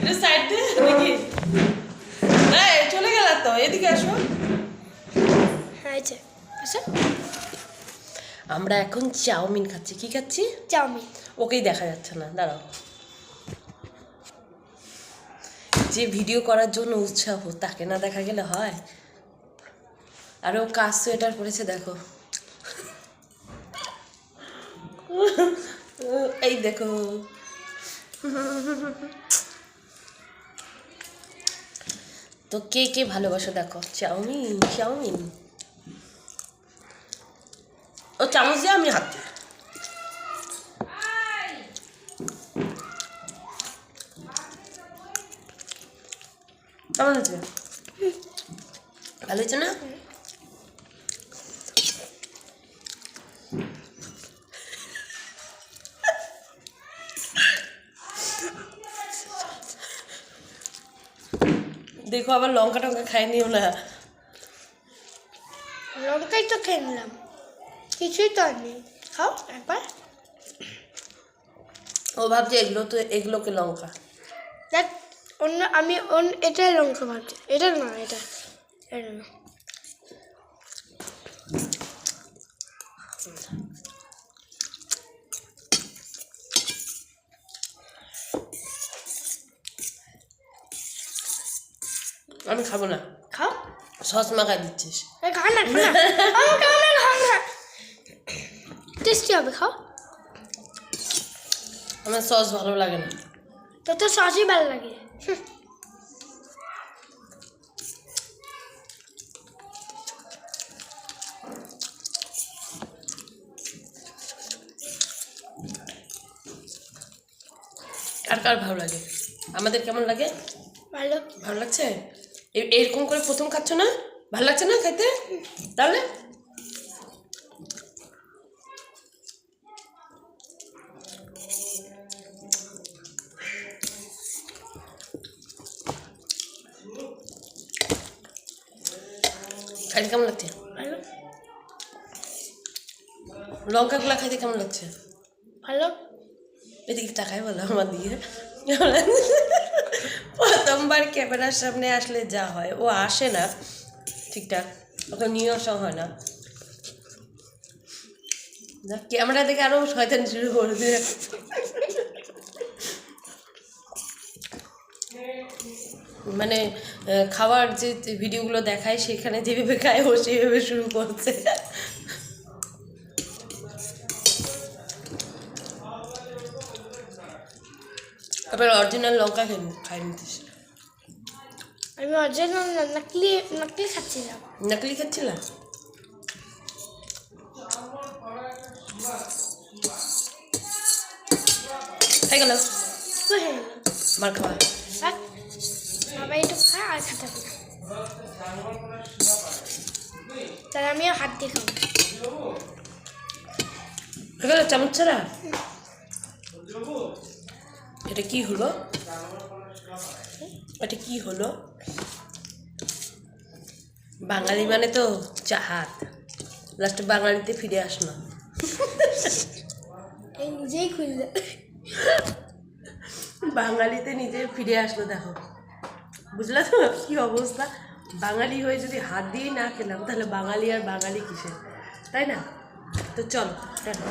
এটা সাইড দে দেখি এই চলে গেল তো এদিকে আসো। হ্যাঁ আচ্ছা আমরা এখন চাউমিন খাচ্ছি কি খাচ্ছি? চাউমিন। ওকেই দেখা যাচ্ছে না দাঁড়াও। যে ভিডিও করার জন্য উৎসাহ তাকে না দেখা গেলে হয়? আর ও কাজ সোয়েটার পরেছে দেখো। এই দেখো। তো কে কে ভালোবাসো দেখো? Chowmein chowmein. ও, চামচ দিয়ে আমি হাতে কেমন হয়েছে? ভালো হয়েছে না? দেখো আবার লঙ্কা টঙ্কা খাই নিও না লঙ্কাই তো খেয়ে নিলাম। কিছুই তো আর নেই। খাও একবার। ও ভাবছে এগুলো তো এগুলোকে লঙ্কা। দেখ অন্য আমি অন্য এটাই লঙ্কা ভাবছি। এটা না এটা। এটা না। আমি খাব না। খাও। সস মাখা দিচ্ছিস। খা না খা টেস্টি হবে খাও। আমার সস ভালো লাগে না। তো তোর সসই ভালো লাগে। আর কার ভালো লাগে? আমাদের কেমন লাগে? ভালো। ভালো লাগছে? এরকম করে প্রথম খাচ্ছ না? ভালো লাগছে না খেতে? তাহলে? খাইতে কেমন লাগছে? লঙ্কাগুলা খাইতে কেমন লাগছে? ভালো। এদিকে তাকাই বলো আমার দিকে। কেমন লাগছে? প্রথমবার ক্যামেরার সামনে আসলে যা হয়, ও আসে না, ঠিকঠাক, ওকে নিয়ে আসা হয় না। ক্যামেরা দেখে আরও শয়তান শুরু করে দিয়ে মানে খাওয়ার যে ভিডিওগুলো দেখায়, সেখানে যেভাবে খায়, ও সেইভাবে শুরু করছে। আবার অরিজিনাল লঙ্কা খাই খাই নিতিস আমি অরিজিনাল না নকলি নকলি খাচ্ছিলাম নকলি খাচ্ছিলা? খাই গেল। হয়ে গেল। মার খাওয়া। বাবা একটু খায় আর খেতে হবে তাহলে আমিও হাত দিয়ে খাব। হয়ে গেল চামচ ছাড়া? এটা কি হলো? এটা কি হলো? বাঙালি মানে তো চাহাত লাস্টে বাঙালিতে ফিরে আস না নিজেই খুললে। বাঙালিতে নিজে ফিরে আসলো দেখো। বুঝলা তো কি অবস্থা? বাঙালি হয়ে যদি হাত দিয়েই না খেলাম তাহলে বাঙালি আর বাঙালি কিসের? তাই না? তো চলো দেখো।